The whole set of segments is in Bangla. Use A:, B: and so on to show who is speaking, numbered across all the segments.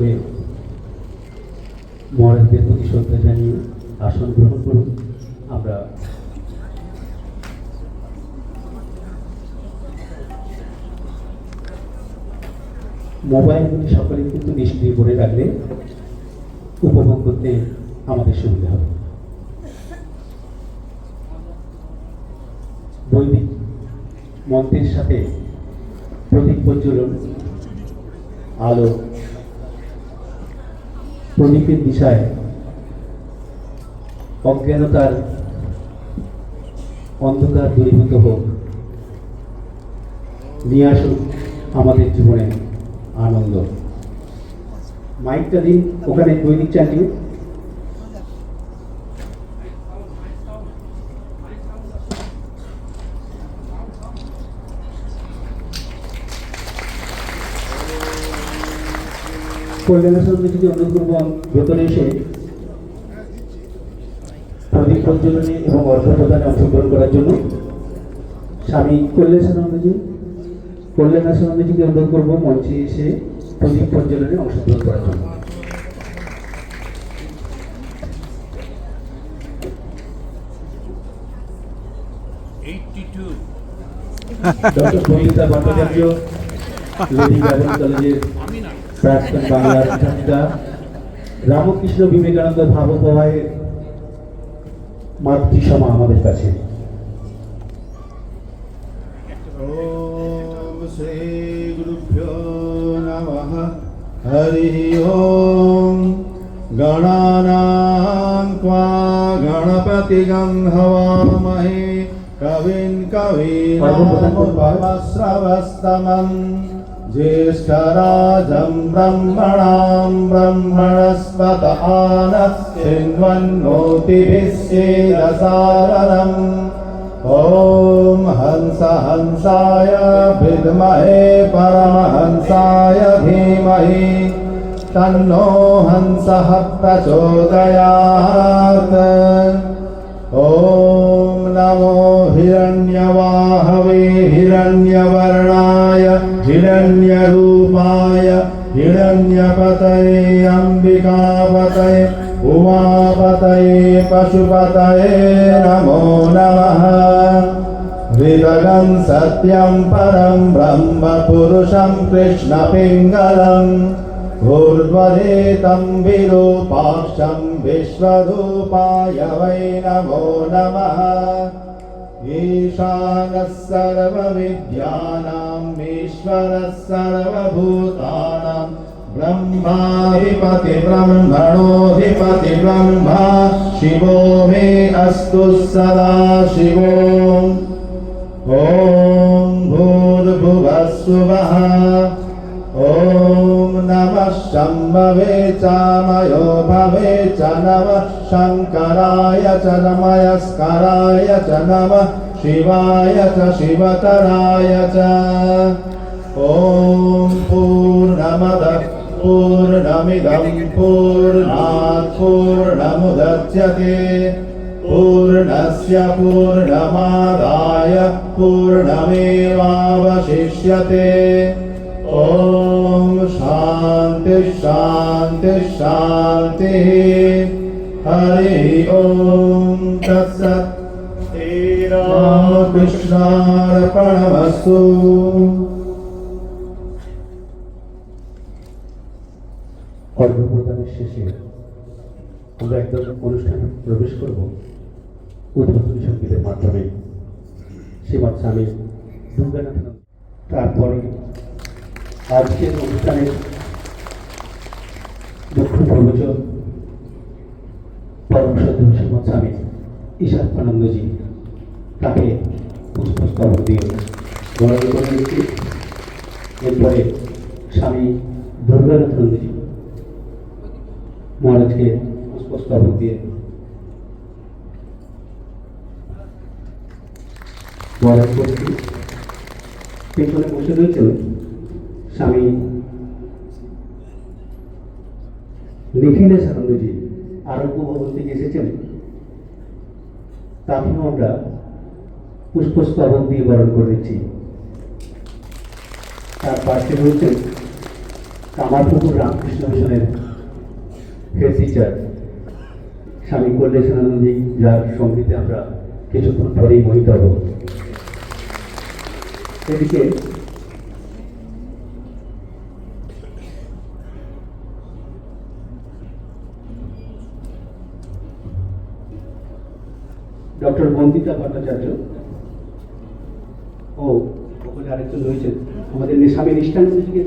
A: সকলে মহারাজদের প্রতি শ্রদ্ধা জানিয়ে আসন গ্রহণ করুন। আমরা মোবাইলগুলি সকলে কিন্তু নিষ্ক্রিয় করে রাখলে উপভোগ করতে আমাদের সুবিধা হবে। বৈদিক মন্ত্রের সাথে প্রদীপ প্রজ্বলন, আলো প্রদীপের দিশায় অজ্ঞানতার অন্ধকার দূরীভূত হোক, নিয়ে আসুক আমাদের জীবনে আনন্দ। মাইকটা দিন, ওখানে দৈনিক চালিয়ে। কল্যাণের অনুরোধ ভেতরে এসে প্রদীপ প্রজ্বলনে এবং অর্থ প্রদানে অংশগ্রহণ করার জন্য স্বামী কল্যাণানন্দজি কল্যাণানন্দজিকে অনুরোধ করব মঞ্চে এসে প্রদীপ প্রজ্বলনে অংশগ্রহণ করার জন্য। Doctor Bandita Bhattacharya lady garden কলেজের প্রাক্তন বাংলার ছাত্রীরা রামকৃষ্ণ বিবেকানন্দ ভাবপ্রবাহের মাতৃসমা আমাদের কাছে
B: ॐ श्रीगुरुभ्यो नमः हरिः ॐ गणानां त्वा गणपतिगं हवामहे कविं कवीनामुपमश्रवस्तमम् ज्येष्ठराजं ब्रह्मणां ब्रह्मणस्पत आनः चिन्वन्नोतिभिः सेदसारणम् ॐ हंस हंसाय विद्महे परमहंसाय धीमहि। तन्नो हंसः प्रचोदयात्। ॐ नमो हिरण्यवाहवे हिरण्यवर्णाय हिरण्यरूपाय हिरण्यपतये अम्बिकापतये उमापतये पशुपतये नमो नमः हृदगं सत्यं परं ब्रह्म पुरुषं कृष्णपिङ्गलम् ऊर्ध्वरेतं विरूपाक्षं विश्वरूपाय वै नमो नमः ईशानः सर्वविद्यानाम् ईश्वरः सर्वभूतानां ब्रह्माधिपति ब्रह्मणोऽधिपति ब्रह्मा शिवो मे अस्तु सदा शिवो। ॐ भूर्भुवः सुवः ॐ नमः शम्भवे चामयो भवे च नमः शङ्कराय च नमयस्कराय च नमः शिवाय च शिवतराय च ॐ पूर्णमदः पूर्णमिदं पूर्णात् पूर्णमुदच्यते पूर्णस्य पूर्णमादाय पूर्णमेवावशिष्यते ॐ शान्ति शान्ति शान्तिः हरि ॐ तत्सत् श्रीरामकृष्णार्पणमस्तु
A: অর্ঘ্যপ্রদানের শেষে আমরা একদম অনুষ্ঠানে প্রবেশ করব উদ্বোধনী সঙ্গীতের মাধ্যমে শ্রীমৎ স্বামী দুর্গানাথ তারপরে আজকের অনুষ্ঠানের মুখ্য প্রবচক পরম সদ্য শ্রীমৎ স্বামী ঈশাত্মানন্দজি তাকে পুষ্পস্তবক দিয়ে নিচ্ছি এরপরে স্বামী দুর্গানাথনন্দজি মহারাজকে পুষ্পস্তবক দিয়ে। বরণ করছি পেছনে বসে রয়েছেন স্বামী নিখিলেশ আনন্দজি আরোগ্য ভবন থেকে এসেছেন। তাকেও আমরা পুষ্পস্তবক দিয়ে বরণ করে দিচ্ছি। তার পাশে রয়েছেন কামারপুকুর রামকৃষ্ণ মিশনের হেড টিচার স্বামী কল্যাণানন্দজি যার সঙ্গীতে আমরা কিছুক্ষণ পরেই মোহিত হব। এদিকে ডক্টর বন্দিতা ভট্টাচার্য ও ওখানে আরেকজন রয়েছেন, আমাদের স্বামী নিষ্ঠানন্দজিকে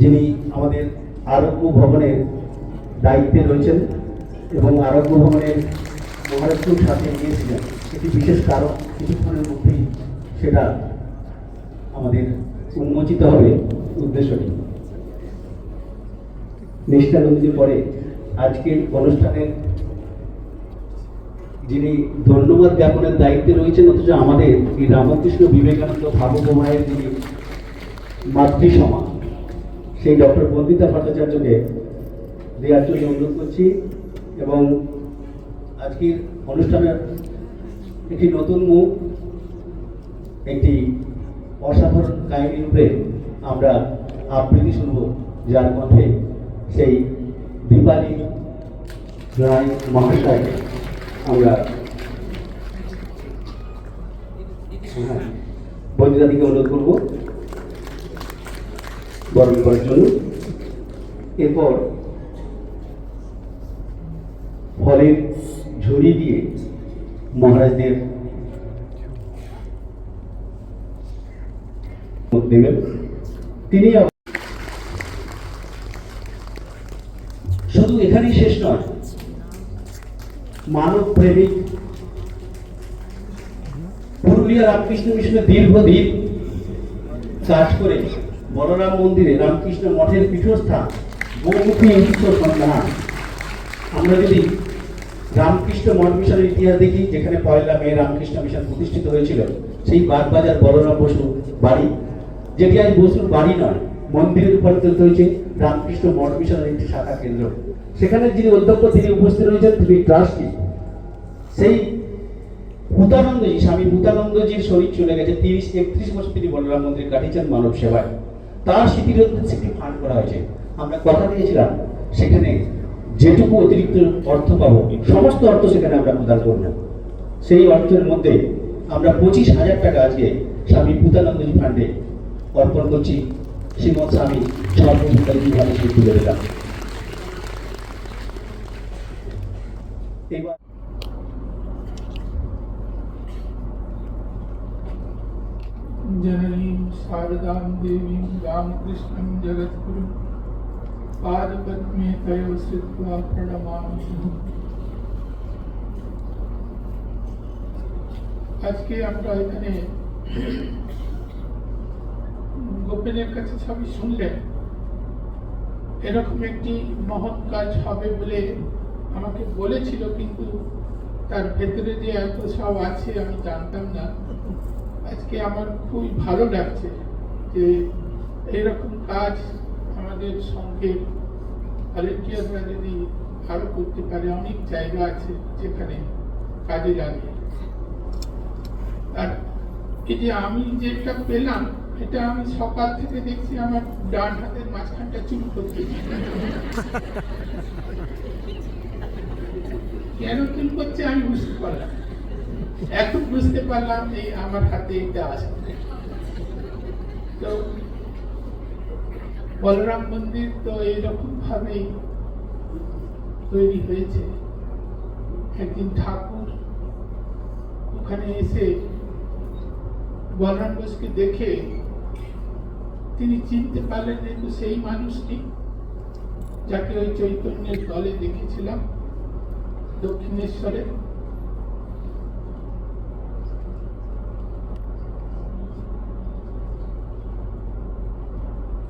A: যিনি আমাদের আরোগ্য ভবনের দায়িত্বে রয়েছেন এবং আরোগ্য ভবনের মহারাষ্ট্রের সাথে গিয়েছিলেন। একটি বিশেষ কারণ কিছুক্ষণের মধ্যেই সেটা আমাদের উন্মোচিত হবে উদ্দেশ্যটি। নিষ্ঠানন্দজির পরে আজকের অনুষ্ঠানের যিনি ধন্যবাদ জ্ঞাপনের দায়িত্বে রয়েছেন, অথচ আমাদের এই রামকৃষ্ণ বিবেকানন্দ ভাবপ্রবাহের যিনি মাতৃসমা সেই ডক্টর বন্দিতা ভট্টাচার্যকে দেওয়ার জন্য অনুরোধ করছি এবং আজকের অনুষ্ঠানের একটি নতুন মুখ, একটি অসাধারণ কাহিনী রূপে আমরা আবৃত্তি শুনব, যার মধ্যে সেই দীপালি রায় মহাশয় আমরা হ্যাঁ, বন্দিতাদিকে অনুরোধ করব বরণ করার জন্য। এরপর ফলের ঝুড়ি দিয়ে মহারাজদের দেবেন। তিনি শুধু এখানেই শেষ নয় মানব প্রেমিক পুরুলিয়া রামকৃষ্ণ মিশনে দীর্ঘদিন কাজ করে বলরাম মন্দিরে রামকৃষ্ণ মঠের পীঠস্থান বহুমুখী উৎস সন্ধান। আমরা যদি রামকৃষ্ণ মঠ মিশনের ইতিহাস দেখি, যেখানে পয়লা মে রামকৃষ্ণ মিশন প্রতিষ্ঠিত হয়েছিল, সেই বাগবাজার বলরাম বসু বাড়ি। যেটি আজ বসুর বাড়ি নয় মন্দিরে রূপান্তরিত হয়েছে রামকৃষ্ণ মঠ মিশনের একটি শাখা কেন্দ্র। সেখানে যিনি অধ্যক্ষ, তিনি উপস্থিত রয়েছেন, তিনি ট্রাস্টি সেই ভূতানন্দজি, স্বামী ভূতানন্দজির শরীর চলে গেছে তিরিশ, একত্রিশ বছর তিনি বলরাম মন্দির কাটিয়েছেন মানব সেবায়। তার স্মৃতির একটি ফান্ড করা হয়েছে। আমরা কথা দিয়েছিলাম, সেখানে যেটুকু অতিরিক্ত অর্থ পাবো, সমস্ত অর্থ সেখানে আমরা প্রদান করব। সেই অর্থের মধ্যে আমরা পঁচিশ হাজার টাকা আজকে স্বামী ভূতানন্দজি ফান্ডে অর্পণ করছি। শ্রীমৎ স্বামী সর্বভূতানন্দজি ভাবে তুলে দিলাম। এবার
C: जननीं शारदां देवीं रामकृष्णं जगद्गुरुं पादपद्मे तयो श्रुत्वा प्रणमामि আজকে আমরা এখানে গোপেনের কাছে সবই শুনলেন এরকম একটি মহৎ কাজ হবে বলে আমাকে বলেছিল কিন্তু তার ভেতরে যে এত সব আছে, আমি জানতাম না। আজকে আমার খুবই ভালো লাগছে যে এইরকম কাজ আমাদের সঙ্গে ভলেন্টিয়াররা যদি আরও করতে পারে, অনেক জায়গা আছে যেখানে কাজে লাগে। আর এই যে আমি যেটা পেলাম, এটা আমি সকাল থেকে দেখছি আমার ডান হাতের মাঝখানটা চুল করতে কেন চুল করছে আমি বুঝতে পারলাম এখন বুঝতে পারলাম এই আমার হাতে এটা আছে। তো বলরাম মন্দির তো এইরকম ভাবেই তৈরি হয়েছে। একদিন ঠাকুর ওখানে এসে বলরাম বোসকে দেখে তিনি চিনতে পারলেন কিন্তু সেই মানুষটি যাকে ওই চৈতন্যের দলে দেখেছিলাম। দক্ষিণেশ্বরে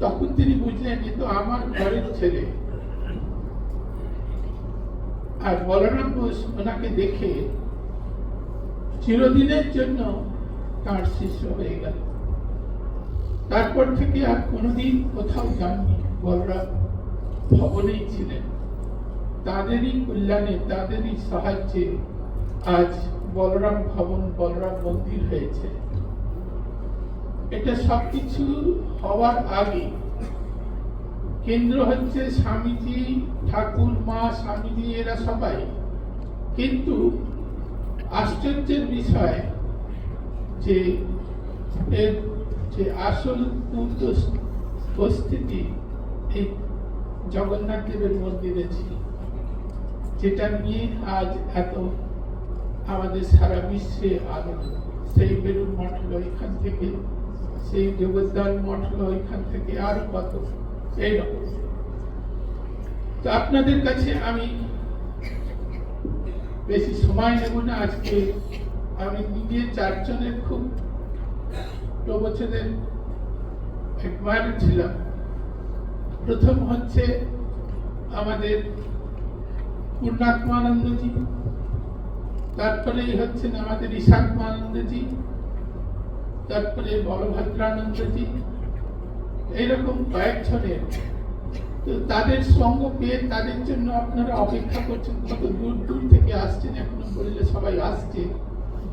C: তখন তিনি বুঝলেন যে তো আমার ঘরের ছেলে। আর বলরাম বোস ওনাকে দেখে চিরদিনের জন্য তার শিষ্য হয়ে গেল। তারপর থেকে আর কোনোদিন কোথাও যাননি বলরাম। ভবনেই ছিলেন। তাদেরই কল্যাণে, তাদেরই সাহায্যে আজ বলরাম ভবন, বলরাম মন্দির হয়েছে। এটা সবকিছু হওয়ার আগে কেন্দ্র হচ্ছে স্বামীজি, ঠাকুর, মা, স্বামীজি, এরা সবাই। কিন্তু আশ্চর্যের বিষয় যে এর যে আসল উদ্দেশ্য- উপস্থিতি এই জগন্নাথ দেবের মন্দিরে ছিল। যেটা নিয়ে আজ এত আমাদের সারা বিশ্বে আনন্দ। সেই বেলুন মঠ হলো এখান থেকে, সেই জগদ্দান মঠ হলো এখান থেকে আরও কত। এইরকম তো আপনাদের কাছে আমি বেশি সময় নেব না। আজকে আমি নিজে চারজনের খুব প্রবচনের একবার ছিলাম। প্রথম হচ্ছে আমাদের পূর্ণাত্মানন্দজি তারপরেই হচ্ছেন আমাদের ঈশাত্মানন্দজি তারপরে বলভদ্রানন্দজি। এইরকম কয়েকজনের তো তাদের সঙ্গ পেয়ে তাদের জন্য আপনারা অপেক্ষা করছেন। কত দূর দূর থেকে আসছেন এখনও বললে সবাই আসছে।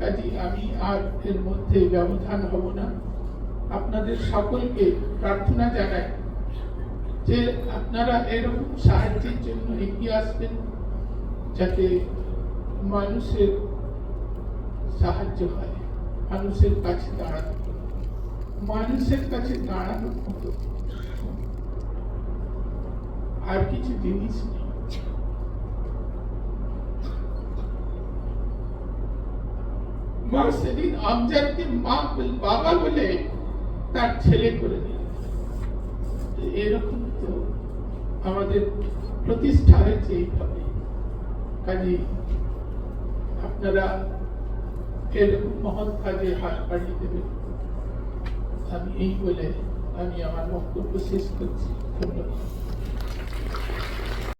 C: কাজে আমি আর এর মধ্যে ব্যবধান হব না। আপনাদের সকলকে প্রার্থনা জানাই যে আপনারা এরকম সাহায্যের জন্য এগিয়ে আসবেন। যাতে মানুষের সাহায্য হয়, মানুষের কাছে দাঁড়াতে মানুষের কাছে দাঁড়ানোর মতো। আর কিছু জিনিস নেই। মা সেদিন আমজাদকে মা বাবা বলে তার ছেলে করে দিল। এরকম তো আমাদের প্রতিষ্ঠা হয়েছে এইভাবে। কাজে আপনারা এরকম মহৎ কাজে হাত বাড়িয়ে দেবেন। আমি এই বলে আমি আমার বক্তব্য শেষ করছি। ধন্যবাদ।